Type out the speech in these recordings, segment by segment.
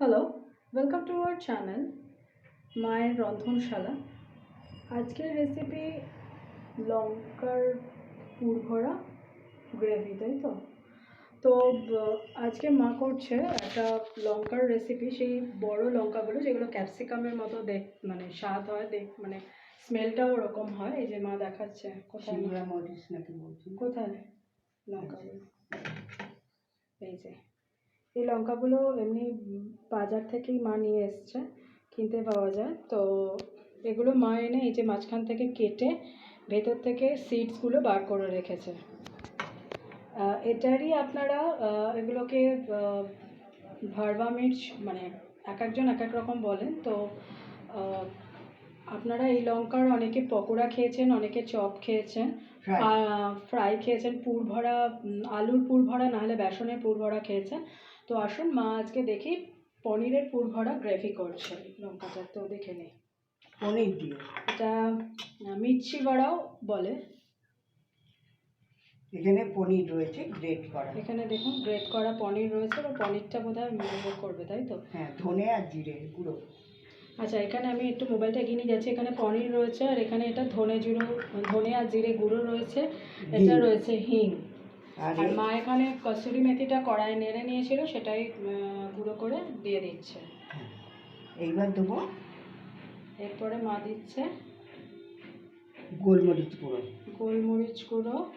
Hello welcome to our channel মায়ের রন্ধনশালা আজকের রেসিপি লঙ্কার পুরভরা গ্রেভি তাই তো? তো আজকে মা করছে একটা লঙ্কার রেসিপি সেই বড় লঙ্কাগুলো যেগুলো ক্যাপসিকামের মতো দেখ মানে স্বাদ হয় দেখ মানে স্মেলটাও ওরকম হয় এই যে মা দেখাচ্ছে কোথায়? মরিচ নাকি কোথায়? লঙ্কাগুলো। এই যে। এই লঙ্কাগুলো এমনি বাজার থেকেই মা নিয়ে এসছে কিনতে পাওয়া যায়। তো এগুলো মা এনে এই যে মাঝখান থেকে কেটে ভেতর থেকে সিডসগুলো বার করে রেখেছে। এটারই আপনারা এগুলোকে ভারবা মির্চ মানে এক একজন এক এক রকম বলেন। তো আপনারা এই লঙ্কার অনেকে পকোড়া খেয়েছেন অনেকে চপ খেয়েছেন ফ্রাই খেয়েছেন পুর ভরা আলুর পুর ভরা নাহলে বেসনের পুর ভরা খেয়েছেন। তো আসুন মা আজকে দেখি পনিরের পুর ভরা গ্রেভি করছে। লঙ্কাটা তো দেখে নিই পনির দিয়ে? এটা মির্চি বড়াও বলে। এখানে পনির রয়েছে গ্রেট করা। এখানে দেখুন গ্রেট করা পনির রয়েছে বা পনিরটা বোধ হয় করবে তাই তো? হ্যাঁ ধনে আর জিরে গুঁড়ো। আচ্ছা এখানে আমি একটু মোবাইলটা এগিয়ে নিয়ে যাচ্ছি। এখানে পনির রয়েছে আর এখানে এটা ধনে জিরো ধনে আর জিরে গুঁড়ো রয়েছে। এটা রয়েছে হিং। আর মা এখানে কসুরি মেথিটা কড়াই নেড়ে নিয়েছিল সেটাই গুঁড়ো করে দিয়ে দিচ্ছে। হ্যাঁ। এইবার দেবো এরপরে মা দিচ্ছে গোলমরিচ গুঁড়ো। গোলমরিচ গুঁড়ো।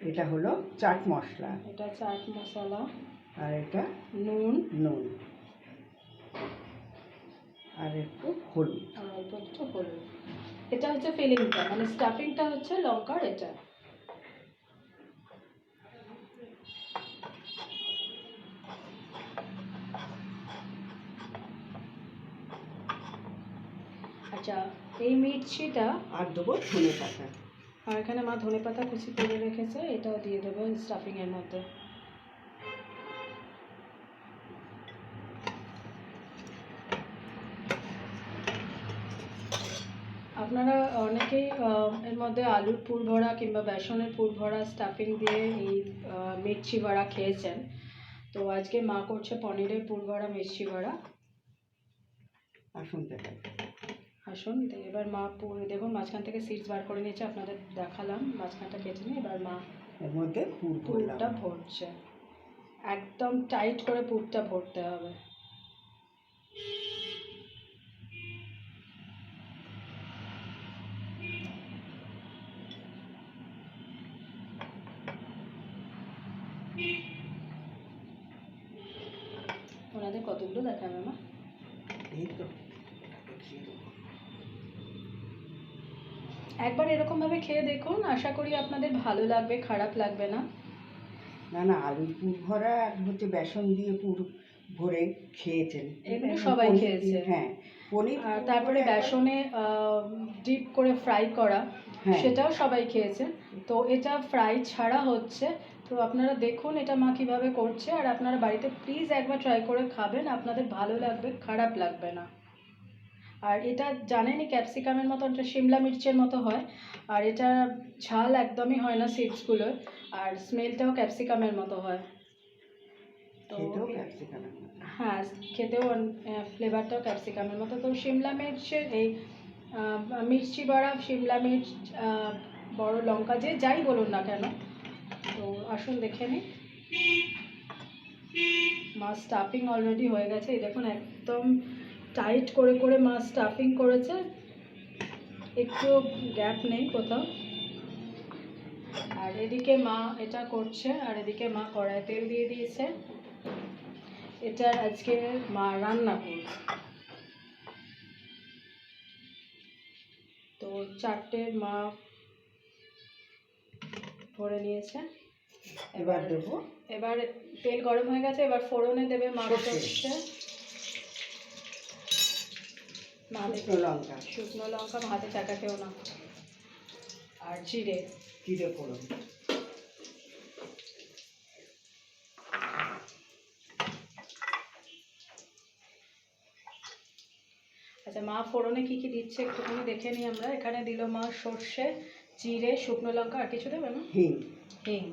এটা হলো চাট মশলা। এটা চাট মশলা। আর এটা নুন। নুন। আর একটু হলুদ। আর অল্প একটু হলুদ। এটা হচ্ছে ফিলিংটা মানে স্টাফিংটা হচ্ছে লঙ্কার এটা। আচ্ছা এই মির্চিটা আর দেবো ধনে পাতা। আর এখানে মা ধনে পাতা কুচি করে রেখেছে এটাও দিয়ে দেবো স্টাফিংয়ের মধ্যে। আপনারা অনেকেই এর মধ্যে আলুর পুর ভরা কিংবা বেসনের পুর ভরা স্টাফিং দিয়ে এই মির্চি বড়া খেয়েছেন। তো আজকে মা করছে পনিরের পুর ভরা মির্চি বড়া আসুন দেখাই। আসুন তো এবার মা পুরো দেখুন মাঝখান থেকে সিটস বার করে নিয়েছে আপনাদের দেখালাম মাঝখানটা কেটে নিয়ে এবার মা এর মধ্যে পুরটা ভরছে। একদম টাইট করে পুরটা ভরতে হবে ওনাদের কতগুলো দেখাবে মা এই তো একবার এরকমভাবে খেয়ে দেখুন আশা করি আপনাদের ভালো লাগবে খারাপ লাগবে না। না না আলুর পুর ভরা আর হচ্ছে বেসন দিয়ে পুর ভরে খেয়েছেন। এগুলো সবাই খেয়েছে। হ্যাঁ পনির আর পুর তারপরে বেসনে ডিপ করে ফ্রাই করা হ্যাঁ। সেটাও সবাই খেয়েছে। তো এটা ফ্রাই ছাড়া হচ্ছে। তো আপনারা দেখুন এটা মা কীভাবে করছে। আর আপনারা বাড়িতে প্লিজ একবার ট্রাই করে খাবেন আপনাদের ভালো লাগবে খারাপ লাগবে না। আর এটা জানেনই ক্যাপসিকামের মতো এটা শিমলা মির্চের মতো হয়। আর এটা ঝাল একদমই হয় না সিডসগুলো আর স্মেলটাও ক্যাপসিকামের মতো হয়। তো হ্যাঁ খেতেও ফ্লেভারটাও ক্যাপসিকামের মতো। তো শিমলা মির্চের এই মির্চি বড়া শিমলা মির্চ বড় লঙ্কা যে যাই বলুন না কেন তো আসুন দেখে নিই। মা স্টাফিং অলরেডি হয়ে গেছে। এই দেখুন একদম টাইট করে করে মাছ স্টাফিং করেছে। একটু গ্যাপ নেই কোথাও। আর এদিকে মা এটা করছে আর এদিকে মা কড়াই তেল দিয়ে দিয়েছে। এটা আজকে মা রান্না করবে। তো চারটে মা ভরে নিয়েছে। এবার দেবো। এবার তেল গরম হয়ে গেছে এবার ফোড়নে দেবে মা সর্ষে। সর্ষে মা দেবে শুকনো লঙ্কা। শুকনো লঙ্কা হাতে চাকা কেউ না। আর জিরে। জিরে ফোড়ন। আচ্ছা মা ফোড়নে কি কি দিচ্ছে একটুখানি দেখে নিই আমরা। এখানে দিল মা সর্ষে জিরে শুকনো লঙ্কা আর কিছু দেবে না হিং। হিং।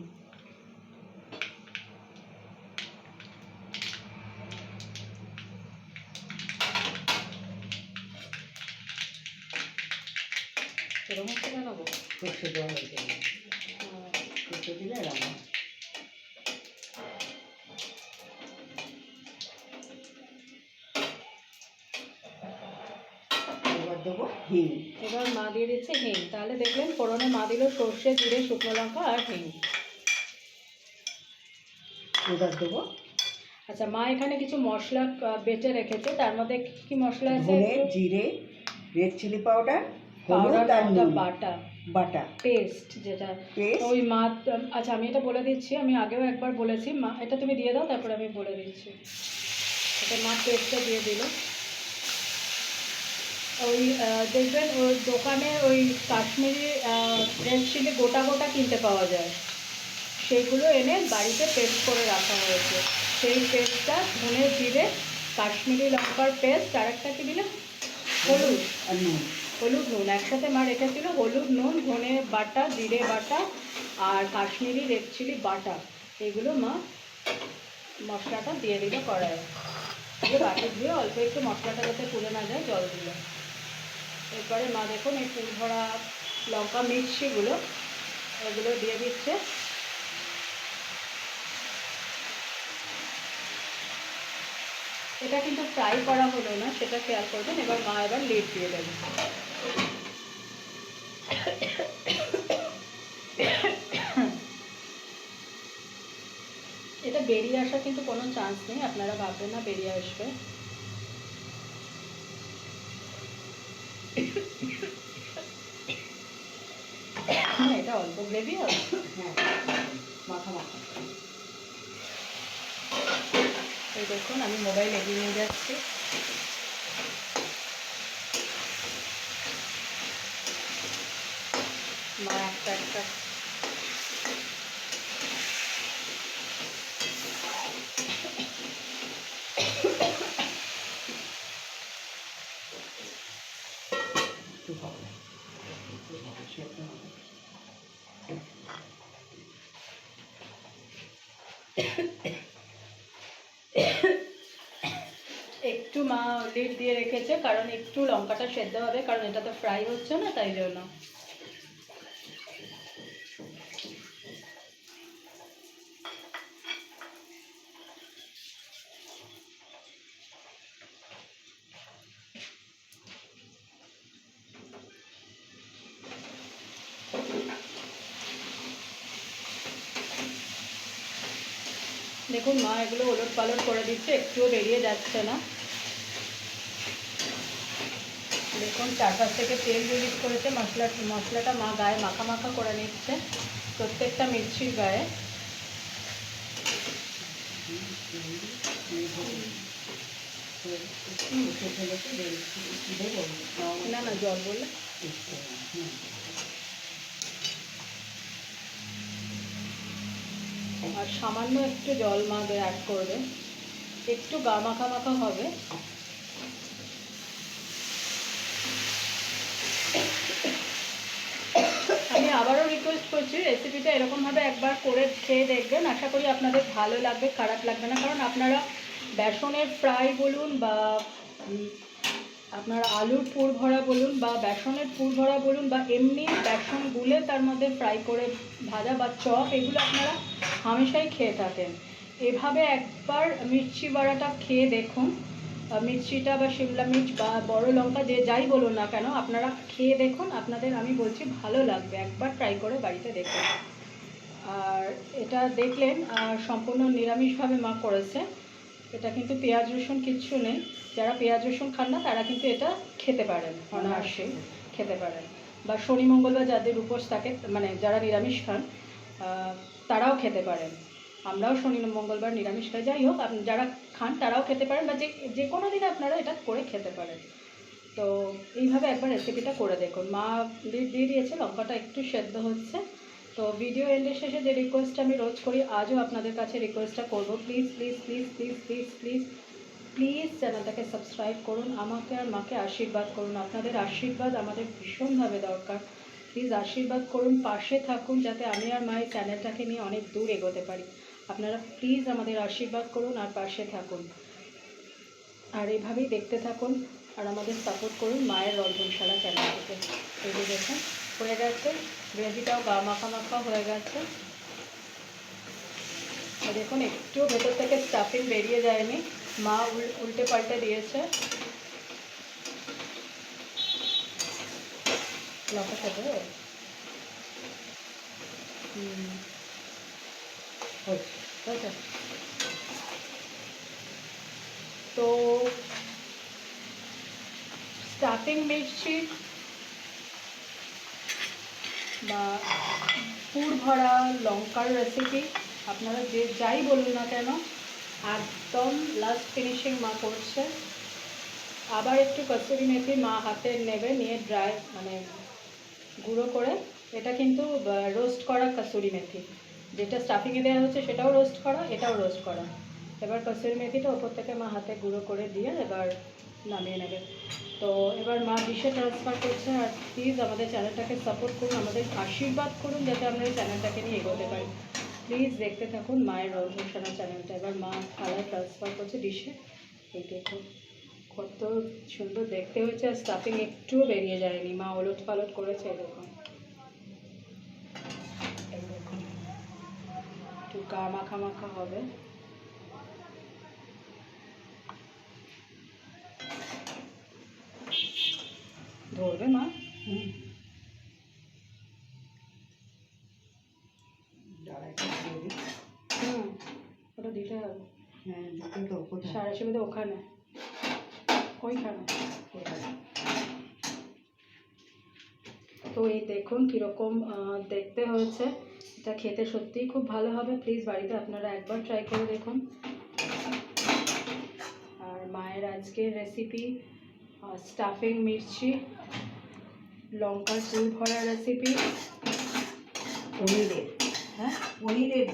এরকম করে নেব সর্ষে দেওয়া হয়েছে সর্ষে দিলে এরকম এবার দেবো হিং। এবার মা দিয়ে দিচ্ছে হিং। তাহলে দেখলেন ফোড়নে মা দিল সর্ষে জিরে শুকনো লঙ্কা আর হিং। এবার দেবো। আচ্ছা মা এখানে কিছু মশলা বেটে রেখেছে। তার মধ্যে কি কি মশলা আছে জিরে রেড চিলি পাউডার হলুদ আর নুন। বাটা। বাটা। পেস্ট যেটা। ওই মা আচ্ছা আমি এটা বলে দিচ্ছি। আমি আগেও একবার বলেছি। মা এটা তুমি দিয়ে দাও তারপরে আমি বলে দিচ্ছি। এটা মা পেস্টটা দিয়ে দিল। ওই দেখবেন ওই দোকানে ওই কাশ্মীরি রেড চিলি গোটা গোটা কিনতে পাওয়া যায়। সেইগুলো এনে বাড়িতে পেস্ট করে রাখা হয়েছে। সেই পেস্টটা ধনে জিরে কাশ্মীরি লঙ্কার পেস্ট আর একটা কি দিলে হলুদ আর নুন। হলুদ নুন, একসাথে মা রেখেছিল হলুদ নুন, ধনে বাটা, জিরে বাটা আর কাশ্মীরি রেড চিলি বাটা। এগুলো মা মশলাটা দিয়ে দিল কড়াইয়ে। দিয়ে বাটি দিয়ে অল্প একটু মশলাটা যাতে পুড়ে না যায়, জল দিল। এরপরে মা দেখুন এই ফুল ভরা লঙ্কা মির্চিগুলো এগুলো দিয়ে দিচ্ছে। এটা কিন্তু ফ্রাই করা হলো না, সেটা খেয়াল করবেন। এবার মা এবার লিড দিয়ে দেবে এটা বেরিয়ে আসার কিন্তু কোনো চান্স নেই আপনারা ভাববেন না বেরিয়ে আসবে। হ্যাঁ, এটা অল্প গ্রেভি হ্যাঁ এই দেখুন আমি মোবাইল এগিয়ে নিয়ে যাচ্ছি মা একটা একটা একটু হবে একটু হবে সেদ্ধ হবে। একটু মা লিড দিয়ে রেখেছে, কারণ একটু লঙ্কাটা সেদ্ধ হবে, কারণ এটা তো ফ্রাই হচ্ছে না, তাই জন্য। দেখুন মা, এগুলো ওলট পালট করে দিচ্ছে, একটুও বেরিয়ে যাচ্ছে না। দেখুন, চারপাশ থেকে তেল রিলিজ করেছে, মশলা, মশলাটা মা গায়ে মাখা মাখা করে নিচ্ছে, প্রত্যেকটা মির্চির গায়ে। না না, জল বললে হুম আর সামান্য একটু জল মা অ্যাড করবে। একটু গা মাখা মাখা হবে। আমি আবারও রিকোয়েস্ট করছি রেসিপিটা এরকমভাবে একবার করে খেয়ে দেখবেন। আশা করি আপনাদের ভালো লাগবে, খারাপ লাগবে না। কারণ আপনারা বেসনের ফ্রাই বলুন বা আপনার আলুর পুর ভরা বলুন বা বেসনের পুর ভরা বলুন বা এমনি বেসন গুলে তার মধ্যে ফ্রাই করে ভাজা বা চপ এগুলো আপনারা হামেশাই খেয়ে থাকেন। এভাবে একবার মির্চি বাড়াটা খেয়ে দেখুন। মির্চিটা বা শিমলা মির্চ বা বড় লঙ্কা যে যাই বলুন না কেন, আপনারা খেয়ে দেখুন। আপনাদের আমি বলছি ভালো লাগবে। একবার ট্রাই করে বাড়িতে দেখুন। আর এটা দেখলেন সম্পূর্ণ নিরামিষভাবে মা করেছে। এটা কিন্তু পেঁয়াজ, রসুন কিচ্ছু নেই। যারা পেঁয়াজ, রসুন খান না, তারা কিন্তু এটা খেতে পারেন, অনায়াসে খেতে পারেন। বা শনি, মঙ্গলবার যাদের উপোস থাকে মানে যারা নিরামিষ খান তারাও খেতে পারেন আমরাও শনি মঙ্গলবার নিরামিষ খাই। যাই হোক যারা খান তারাও খেতে পারেন বা যে যে কোনো দিন আপনারা এটা করে খেতে পারেন। তো এইভাবে একবার রেসিপিটা করে দেখুন। মা দিয়ে দিয়ে দিয়েছে, লঙ্কাটা একটু সেদ্ধ হচ্ছে। তো ভিডিও এন্ডের শেষে যে রিকোয়েস্টটা আমি রোজ করি, আজও আপনাদের কাছে রিকোয়েস্টটা করব। Please please please please please please please চ্যানেলটাকে সাবস্ক্রাইব করুন। আমাকে আর মাকে আশীর্বাদ করুন। আপনাদের আশীর্বাদ আমাদের ভীষণভাবে দরকার। প্লিজ আশীর্বাদ করুন, পাশে থাকুন যাতে আমি আর মায়ের চ্যানেলটাকে নিয়ে অনেক দূর এগোতে পারি। আপনারা প্লিজ আমাদের আশীর্বাদ করুন আর পাশে থাকুন। আর এভাবেই দেখতে থাকুন আর আমাদের সাপোর্ট করুন মায়ের রন্ধনশালা চ্যানেলটাকে এই যে দেখুন, হয়ে গেছে। গ্রেভিটাও গা মাখা মাখা হয়ে গেছে। দেখুন, একটু ভেতর থেকে স্টাফিং বেরিয়ে যায়নি। মা উল- উল্টে পাল্টে দিয়েছে। লঙ্কা সাথে তো স্টার্টিং মির্চি বা পুর ভরা লঙ্কার রেসিপি আপনারা যে যাই বলুন না কেন, একদম লাস্ট ফিনিশিং মা করছে। আবার একটু কসুরি মেথি মা হাতে নেবে, নিয়ে ড্রাই মানে গুঁড়ো করে এটা কিন্তু রোস্ট করা কসুরি মেথি। যেটা স্টাফিংয়ে দেওয়া হচ্ছে সেটাও রোস্ট করা, এটাও রোস্ট করা। এবার কসুরি মেথিটা ওপর থেকে মা হাতে গুঁড়ো করে দিয়ে এবার নামিয়ে নেবে। তো এবার মা ডিশে ট্রান্সফার করছে আর প্লিজ আমাদের চ্যানেলটাকে সাপোর্ট করুন, আমাদের আশীর্বাদ করুন যাতে আমরা এই চ্যানেলটাকে নিয়ে এগোতে পারি। প্লিজ দেখতে থাকুন মায়ের রন্ধনশালা চ্যানেলটা এবার মা থালায় ট্রান্সফার করছে ডিশে এই দেখুন। কত সুন্দর দেখতে হয়েছে আর স্টাফিং একটুও বেরিয়ে যায়নি। মা ওলট পালট করেছে এরকম। একটু গা মাখা মাখা হবে। ধরবে মা? হুম। ওটা দিতে হবে। হ্যাঁ তো সাড়ে ছবিতে ওখানে। ওইখানে তো এই দেখুন কীরকম দেখতে হয়েছে। এটা খেতে সত্যিই খুব ভালো হবে। প্লিজ বাড়িতে আপনারা একবার ট্রাই করে দেখুন। আর মায়ের আজকের রেসিপি স্টাফিং মির্চি লঙ্কার চুল ভরা রেসিপি পনিরের। হ্যাঁ? পনিরের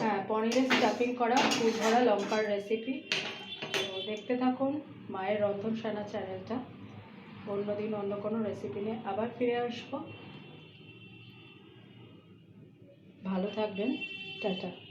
হ্যাঁ পনিরের স্টাফিং করা ফুল ভরা লঙ্কার রেসিপি দেখতে থাকুন মায়ের রন্ধন রন্ধনশালা চ্যানেলটা। অন্যদিন অন্য কোনো রেসিপি নিয়ে আবার ফিরে আসব। ভালো থাকবেন। টাটা।